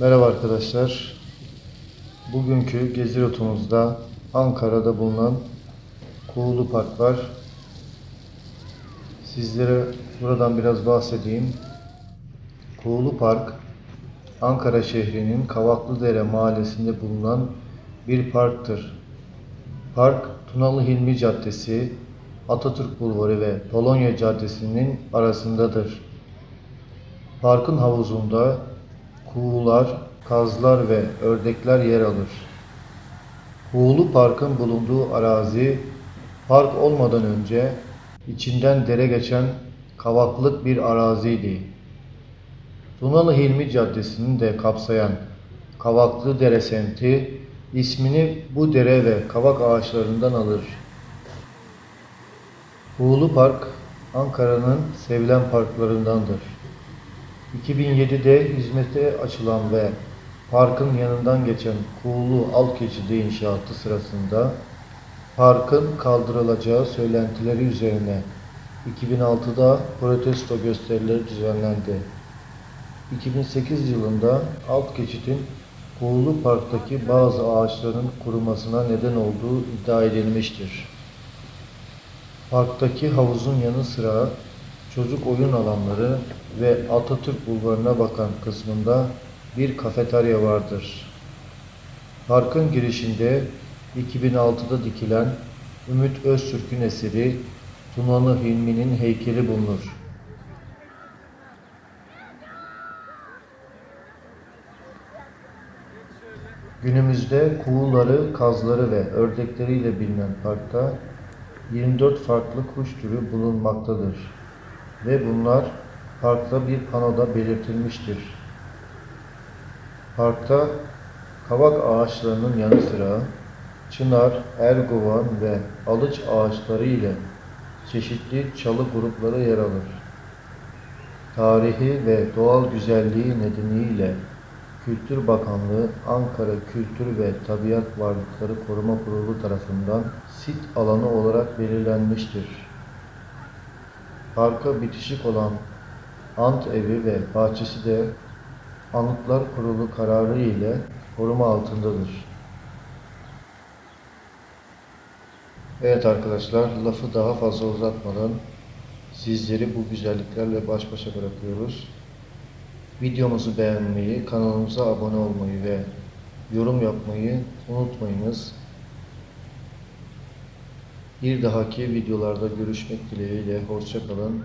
Merhaba arkadaşlar. Bugünkü gezi rotamızda Ankara'da bulunan Kuğulu Park var. Sizlere buradan biraz bahsedeyim. Kuğulu Park, Ankara şehrinin Kavaklıdere mahallesinde bulunan bir parktır. Park, Tunalı Hilmi Caddesi, Atatürk Bulvarı ve Polonya Caddesi'nin arasındadır. Parkın havuzunda kuğular, kazlar ve ördekler yer alır. Kuğulu Park'ın bulunduğu arazi, park olmadan önce içinden dere geçen kavaklık bir araziydi. Tunalı Hilmi Caddesi'ni de kapsayan Kavaklı Dere semti ismini bu dere ve kavak ağaçlarından alır. Kuğulu Park, Ankara'nın sevilen parklarındandır. 2007'de hizmete açılan ve parkın yanından geçen Kuğulu Alt Geçidi inşaatı sırasında parkın kaldırılacağı söylentileri üzerine 2006'da protesto gösterileri düzenlendi. 2008 yılında alt geçidin Kuğulu Park'taki bazı ağaçların kurumasına neden olduğu iddia edilmiştir. Parktaki havuzun yanı sıra çocuk oyun alanları ve Atatürk Bulvarı'na bakan kısmında bir kafeterya vardır. Parkın girişinde 2006'da dikilen Ümit Öztürk'ün eseri Tunalı Hilmi'nin heykeli bulunur. Günümüzde kuğuları, kazları ve ördekleriyle bilinen parkta 24 farklı kuş türü bulunmaktadır ve bunlar parkta bir panoda belirtilmiştir. Parkta kavak ağaçlarının yanı sıra çınar, erguvan ve alıç ağaçları ile çeşitli çalı grupları yer alır. Tarihi ve doğal güzelliği nedeniyle Kültür Bakanlığı Ankara Kültür ve Tabiat Varlıkları Koruma Kurulu tarafından sit alanı olarak belirlenmiştir. Parka bitişik olan Ant Evi ve bahçesi de Anıtlar Kurulu kararı ile koruma altındadır. Evet arkadaşlar, lafı daha fazla uzatmadan sizleri bu güzelliklerle baş başa bırakıyoruz. Videomuzu beğenmeyi, kanalımıza abone olmayı ve yorum yapmayı unutmayınız. Bir dahaki videolarda görüşmek dileğiyle. Hoşçakalın.